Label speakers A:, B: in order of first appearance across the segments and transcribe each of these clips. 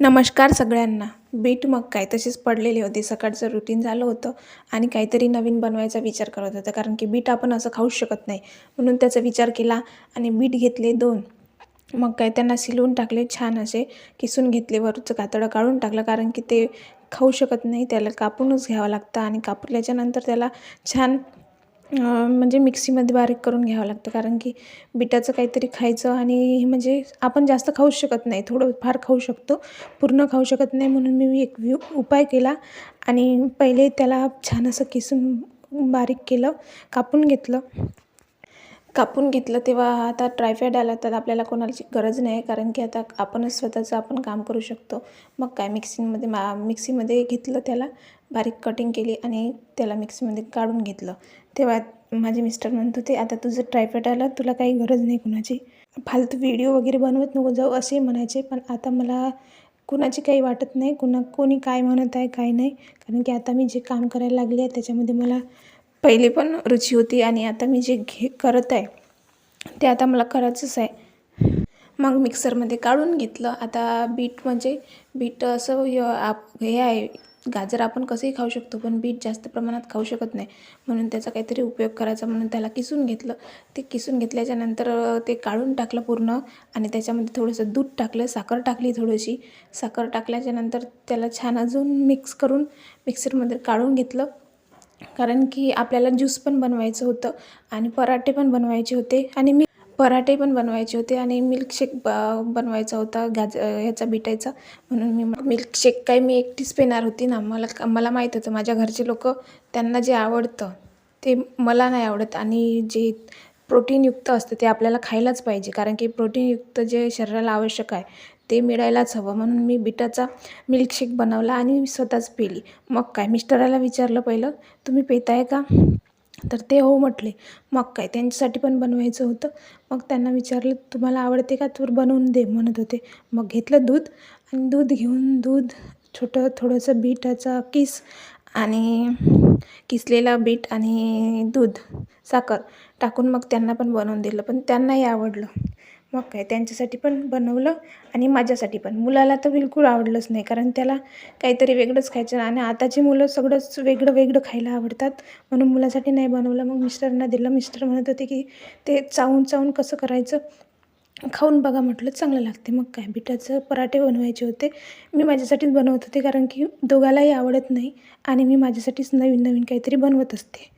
A: नमस्कार सगळ्यांना. बीट मग काय? तसेच पडलेले होते. सकाळचं रुटीन झालं होतं आणि काहीतरी नवीन बनवायचा विचार करत होता. कारण की बीट आपण असं खाऊच शकत नाही. म्हणून त्याचा विचार केला आणि बीट घेतले दोन. मग काय? त्यांना सिलवून टाकले छान असे. किसून घेतले. वरचं कातडं काढून टाकलं. कारण की ते खाऊ शकत नाही. त्याला कापूनच घ्यावं लागतं आणि कापल्याच्यानंतर त्याला छान म्हणजे मिक्सीमध्ये बारीक करून घ्यावं लागतं. कारण की बिटाचं काहीतरी खायचं आणि म्हणजे आपण जास्त खाऊ शकत नाही. थोडं फार खाऊ शकतो. पूर्ण खाऊ शकत नाही म्हणून मी एक व्यू उपाय केला आणि पहिले त्याला छान असं किसून बारीक केलं कापून घेतलं. कापून घेतलं तेव्हा आता ट्रायफॅड आला तर आपल्याला कोणाची गरज नाही. कारण की आता आपणच स्वतःचं आपण काम करू शकतो. मग काय मिक्सिंगमध्ये मा मिक्सीमध्ये घेतलं त्याला बारीक कटिंग केली आणि त्याला मिक्सीमध्ये काढून घेतलं. तेव्हा माझे मिस्टर म्हणत होते आता तुझं ट्रायफॅड आलं तुला काही गरज नाही कुणाची. फालतू व्हिडिओ वगैरे बनवत नको जाऊ असे म्हणायचे. पण आता मला कुणाची काही वाटत नाही कुणा कोणी काय म्हणत आहे काय नाही. कारण की आता मी जे काम करायला लागले आहे त्याच्यामध्ये मला पहिले पण रुची होती आणि आता मी जे घे करत आहे ते आता मला करायचंच आहे. मग मिक्सरमध्ये काढून घेतलं. आता बीट म्हणजे बीट असं आप हे आहे गाजर आपण कसंही खाऊ शकतो पण बीट जास्त प्रमाणात खाऊ शकत नाही. म्हणून त्याचा काहीतरी उपयोग करायचा म्हणून त्याला किसून घेतलं. ते किसून घेतल्याच्यानंतर ते काढून टाकलं पूर्ण आणि त्याच्यामध्ये थोडंसं दूध टाकलं साखर टाकली थोडीशी. साखर टाकल्याच्यानंतर त्याला छान अजून मिक्स करून मिक्सरमध्ये काढून घेतलं. कारण की आपल्याला ज्यूस पण बनवायचं होतं आणि पराठे पण बनवायचे होते आणि मी पराठे पण बनवायचे होते आणि मिल्कशेक ब बनवायचा होता गाज ह्याचा बिटायचा. म्हणून मी मिल्कशेक काही मी एकटीच पेणार होती ना मला मला माहीत होतं. माझ्या घरचे लोक त्यांना जे आवडतं ते मला नाही आवडत. आणि जे प्रोटीनयुक्त असतं ते आपल्याला खायलाच पाहिजे. कारण की प्रोटीनयुक्त जे शरीराला आवश्यक आहे ते मिळायलाच हवं. म्हणून मी बिटाचा मिल्कशेक बनवला आणि स्वतःच पिली. मग काय मिस्टराला विचारलं पहिलं तुम्ही पेताय का? तर ते हो म्हटले मग काय त्यांच्यासाठी पण बनवायचं होतं. मग त्यांना विचारलं तुम्हाला आवडते का तर बनवून दे? म्हणत होते. मग घेतलं दूध आणि दूध घेऊन दूध छोटं थोडंसं बीटाचा किस आणि किसलेला बीट आणि दूध साखर टाकून मग त्यांना पण बनवून दिलं. पण त्यांनाही आवडलं. मग काय त्यांच्यासाठी पण बनवलं आणि माझ्यासाठी पण. मुलाला तर बिलकुल आवडलंच नाही कारण त्याला काहीतरी वेगळंच खायचं आणि आताची मुलं सगळंच वेगळं वेगळं खायला आवडतात. म्हणून मुलासाठी नाही बनवलं. मग मिस्टरांना दिलं. मिस्टर म्हणत होते की ते चावून चावून कसं करायचं? खाऊन बघा म्हटलं चांगलं लागते. मग काय बिटाचं पराठे बनवायचे होते. मी माझ्यासाठीच बनवत होते कारण की दोघालाही आवडत नाही आणि मी माझ्यासाठीच नवीन नवीन काहीतरी बनवत असते.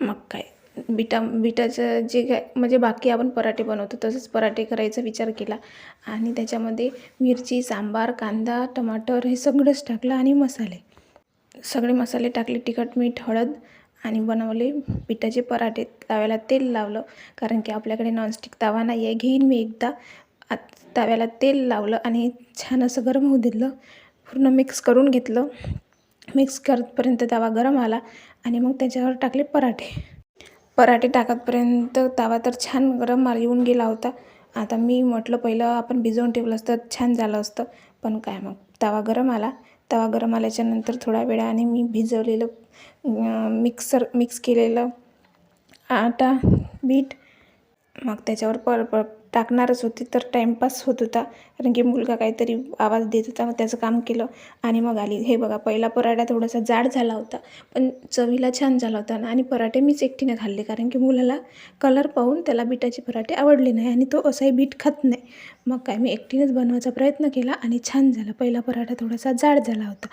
A: मग काय बिटा बिटाचं जे काय म्हणजे बाकी आपण पराठे बनवतो तसंच पराठे करायचा विचार केला. आणि त्याच्यामध्ये मिरची सांबार कांदा टमाटर हे सगळंच टाकलं आणि मसाले. सगळे मसाले टाकले तिखट मीठ हळद आणि बनवले पिठाचे पराठे. तव्याला तेल लावलं कारण की आपल्याकडे नॉनस्टिक तवा नाही आहे घेईन मी एकदा. तव्याला तेल लावलं आणि छान असं गरम होऊ दिलं. पूर्ण मिक्स करून घेतलं. मिक्स करतपर्यंत तवा गरम आला आणि मग त्याच्यावर टाकले पराठे. पराठे टाकतपर्यंत तवा तर छान गरम येऊन गेला होता. आता मी म्हटलं पहिलं आपण भिजवून ठेवलं असतं छान झालं असतं. पण काय मग तवा गरम आला. तवा गरम आल्याच्यानंतर थोड्या वेळाने मी भिजवलेलं मिक्सर मिक्स केलेलं आटा बीट मग त्याच्यावर पर पर टाकणारच होती तर टाईमपास होत होता. कारण की मुलगा काहीतरी आवाज देत होता मग त्याचं काम केलं आणि मग आली. हे बघा पहिला पराठा थोडासा जाड झाला होता पण चवीला छान झाला होता आणि पराठे मीच एकटीने खाल्ले कारण की मुलाला कलर पाहून त्याला बिटाचे पराठे आवडले नाही आणि तो असाही बीट खात नाही. मग काय मी एकटीनेच बनवायचा प्रयत्न केला आणि छान झाला. पहिला पराठा थोडासा जाड झाला होता.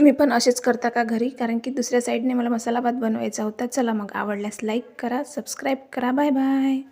A: तुम्ही पण असेच करता का घरी? कारण की दुसऱ्या साईडने मला मसाला भात बनवायचा होता. चला मग आवडल्यास लाईक करा सबस्क्राईब करा. Bye bye